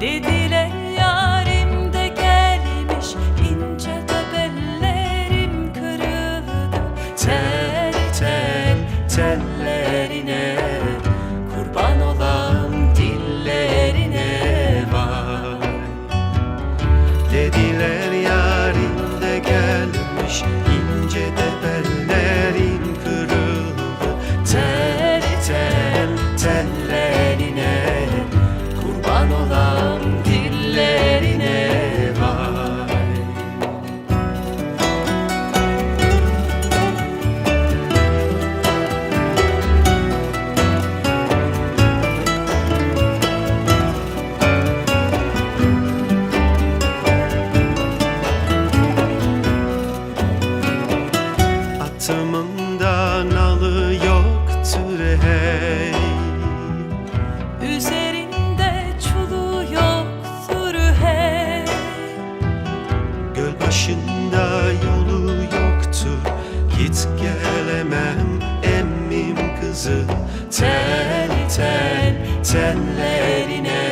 Dediler yarim de gelmiş ince tebellerim kırıldı. Tel tel tel. Sırtımında nalı yoktur hey Üzerinde çulu yoktur hey Göl başında yolu yoktur Git gelemem emmim kızı. Tel tel tellerine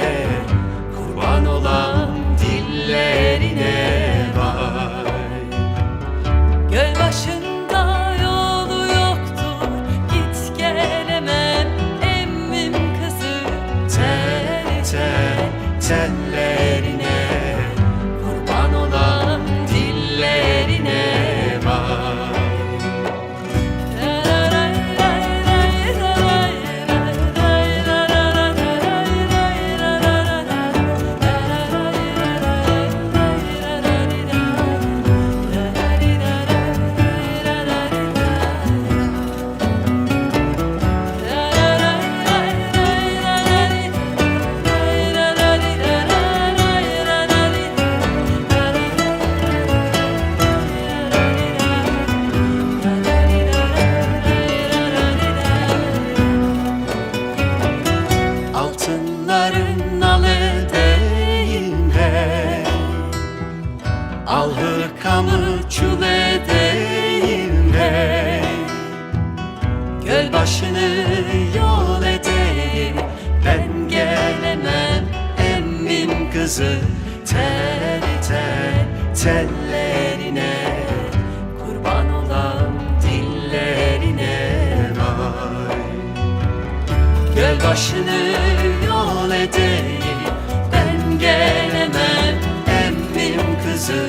tellerine Kurban Göl başını yol edeyim. Ben gelemem emmim kızı Tel tel tellerine. Kurban olan dillerine vay. Göl başını yol edeyim. Ben gelemem emmim kızı